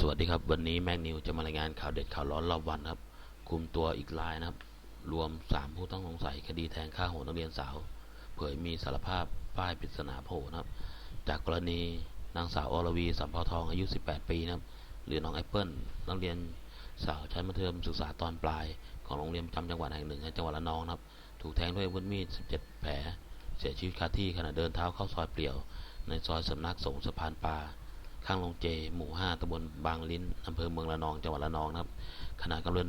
สวัสดีครับ วันนี้แม็กนิวจะมารายงานข่าวเด็ดข่าวร้อนรอบวันครับ คุมตัวอีกรายนะครับ รวม 3 ผู้ต้องสงสัยคดีแทงฆ่าโหดนักเรียนสาว เผยมีสารภาพป้ายปริศนาโผล่นะครับ จากกรณีนางสาวอรวีสัมภาทองอายุ 18 ปีนะครับ หรือน้องแอปเปิลนักเรียนสาวชั้นมัธยมศึกษาตอนปลาย ของโรงเรียนประจำจังหวัดแห่งหนึ่งในจังหวัดระนองครับ ถูกแทงด้วยอาวุธมีด 17 แผล เสียชีวิตคาที่ขณะเดินเท้าเข้าซอยเปลี่ยว ในซอยสำนักสงฆ์สะพานปลา ข้างโรงเจ หมู่ 5ตำบลบางลิ้นอำเภอเมืองระนอง จังหวัดระนองนะครับ ขณะกำลัง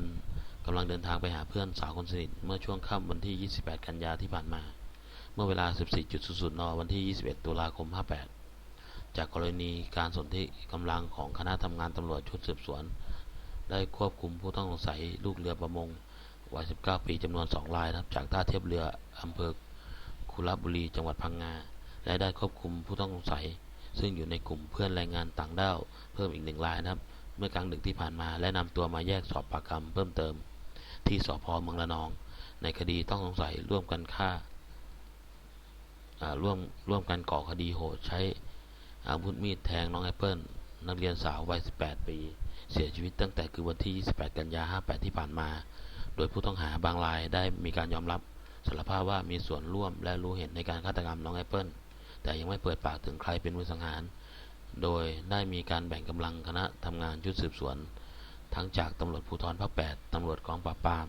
กำลังเดินทางไปหาเพื่อนสาวคนสนิท เมื่อช่วงค่ำวันที่ 28 กันยาที่ผ่านมา เมื่อเวลา 14.00น วันที่ 21 ตุลาคม 58 จากกรณีการสนธิกำลังของคณะทำงานตำรวจชุดสืบสวน ได้ควบคุมผู้ต้องสงสัยลูกเรือประมงวัย 19 ปีจำนวน 2 รายนะครับ จากท่าเทียบเรืออำเภอคุระบุรี จังหวัดพังงา และได้ควบคุมผู้ต้องสงสัย ซึ่งอยู่ในกลุ่มเพื่อนแรงงานต่างด้าวเพิ่มอีกหนึ่งรายนะครับ เมื่อกลางดึกที่ผ่านมาและนำตัวมาแยกสอบปากคำเพิ่มเติม ที่สพเมืองระนอง ในคดีต้องสงสัยร่วมกันฆ่าอ่าร่วมร่วมกันก่อคดีโหดใช้อาวุธมีดแทงน้องแอปเปิลนักเรียนสาววัย 18 ปี เสียชีวิตตั้งแต่คือวันที่ 28 กันยา 58 ที่ผ่านมา โดยผู้ต้องหาบางรายได้มีการยอมรับสารภาพว่ามีส่วนร่วมและรู้เห็นในการฆาตกรรมน้องแอปเปิล แต่ยังไม่เปิดปากถึงใครเป็นมือสังหาร โดยได้มีการแบ่งกำลังคณะทำงานชุดสืบสวน ทั้งจากตำรวจภูธรภาค8ตำรวจกองปราบปราม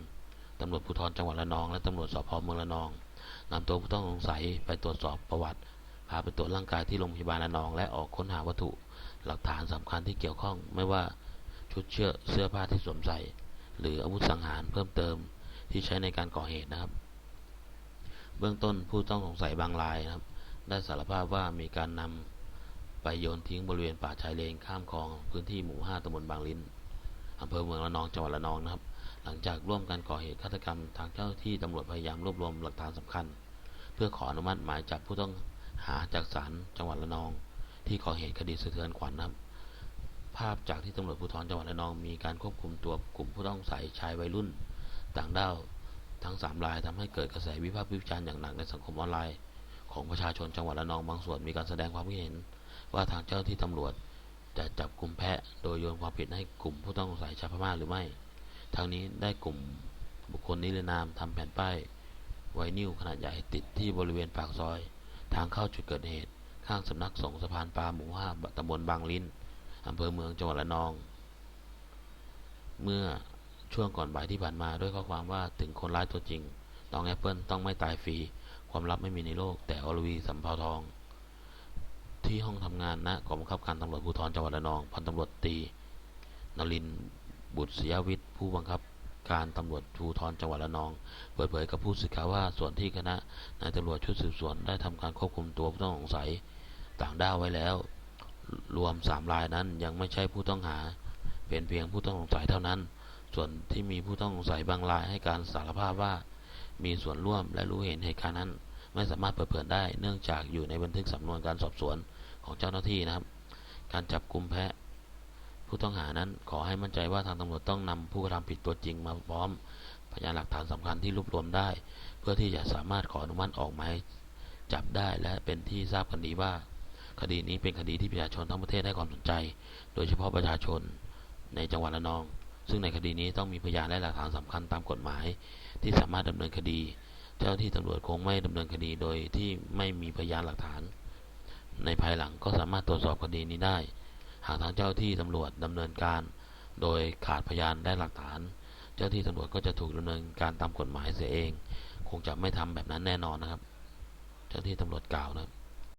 ตำรวจภูธรจังหวัดระนอง และตำรวจสพเมืองระนองนำตัวผู้ต้องสงสัยไปตรวจสอบประวัติ พาไปตรวจร่างกายที่โรงพยาบาลระนอง และออกค้นหาวัตถุ หลักฐานสำคัญที่เกี่ยวข้อง ไม่ว่าชุดเชือเสื้อผ้าที่สวมใส่ หรืออาวุธสังหารเพิ่มเติมที่ใช้ในการก่อเหตุนะครับ เบื้องต้นผู้ต้องสงสัยบางรายนะครับ ได้สารภาพว่ามีการนำไปโยนทิ้งบริเวณป่าชายเลนข้ามคลองพื้นที่หมู่ 5ตำบลบางลิ้นอำเภอเมืองระนองจังหวัดระนองนะครับ หลังจากร่วมกันก่อเหตุฆาตกรรมทางเจ้าที่ตำรวจพยายามรวบรวมหลักฐานสำคัญ เพื่อขออนุมัติหมายจับผู้ต้องหาจากศาลจังหวัดระนอง ที่ก่อเหตุคดีสะเทือนขวัญนะครับ ภาพจากที่ตำรวจภูธรจังหวัดระนอง มีการควบคุมตัวกลุ่มผู้ต้องสงสัยชายวัยรุ่น ต่างด้าวทั้งสามรายทำให้เกิดกระแสวิพากษ์วิจารณ์อย่างหนักในสังคมออนไลน์ ของประชาชนจังหวัดระนองบางส่วนมีการแสดงความคิดเห็น ว่าทางเจ้าที่ตำรวจจะจับกลุ่มแพะโดยโยนความผิดให้กลุ่มผู้ต้องสงสัยชาวพม่าหรือไม่ ทางนี้ได้กลุ่มบุคคลนิรนามทำแผ่นป้ายไวนิวขนาดใหญ่ติดที่บริเวณปากซอย ทางเข้าจุดเกิดเหตุ ข้างสำนักสงฆ์สะพานปลาหมู่ห้าตำบลบางลิ้นอำเภอเมืองจังหวัดระนอง เมื่อช่วงก่อนบ่ายที่ผ่านมาด้วยข้อความว่าถึงคนร้ายตัวจริงน้องแอปเปิลต้องไม่ตายฟรี ความลับไม่มีในโลก แต่อรวีสัมภาวทอง ที่ห้องทำงานณกองบังคับการตำรวจภูธรจังหวัดระนองพันตำรวจตีนรินบุตรศรียวิทย์ผู้บังคับการตำรวจภูธรจังหวัดระนอง เปิดเผยกับผู้สื่อข่าวว่าส่วนที่คณะนายตำรวจชุดสืบสวนได้ทำการควบคุมตัวผู้ต้องสงสัยต่างด้าวไว้แล้ว รวมสามรายนั้นยังไม่ใช่ผู้ต้องหา เป็นเพียงผู้ต้องสงสัยเท่านั้น ส่วนที่มีผู้ต้องสงสัยบางรายให้การสารภาพว่า มีส่วนร่วมและรู้เห็นเหตุการณ์นั้น ไม่สามารถเปิดเผยได้ เนื่องจากอยู่ในบันทึกสำนวนการสอบสวนของเจ้าหน้าที่นะครับ การจับกลุ่มแพะผู้ต้องหานั้นขอให้มั่นใจว่าทางตำรวจต้องนำผู้กระทำผิดตัวจริงมาพร้อมพยานหลักฐานสำคัญที่รวบรวมได้ เพื่อที่จะสามารถขออนุมัติออกหมายจับได้และเป็นที่ทราบกันดีว่า คดีนี้เป็นคดีที่ประชาชนทั้งประเทศให้ความสนใจ โดยเฉพาะประชาชนในจังหวัดระนอง ซึ่งในคดีนี้ต้องมีพยานและหลักฐานสำคัญตามกฎหมาย ที่สามารถดำเนินคดี เจ้าที่ตำรวจคงไม่ดำเนินคดีโดยที่ไม่มีพยานหลักฐาน ในภายหลังก็สามารถตรวจสอบคดีนี้ได้ หากทางเจ้าที่ตำรวจดำเนินการ โดยขาดพยานและหลักฐาน เจ้าที่ตำรวจก็จะถูกดำเนินการตามกฎหมายเสียเอง คงจะไม่ทำแบบนั้นแน่นอนนะครับ เจ้าที่ตำรวจกล่าวนะครับ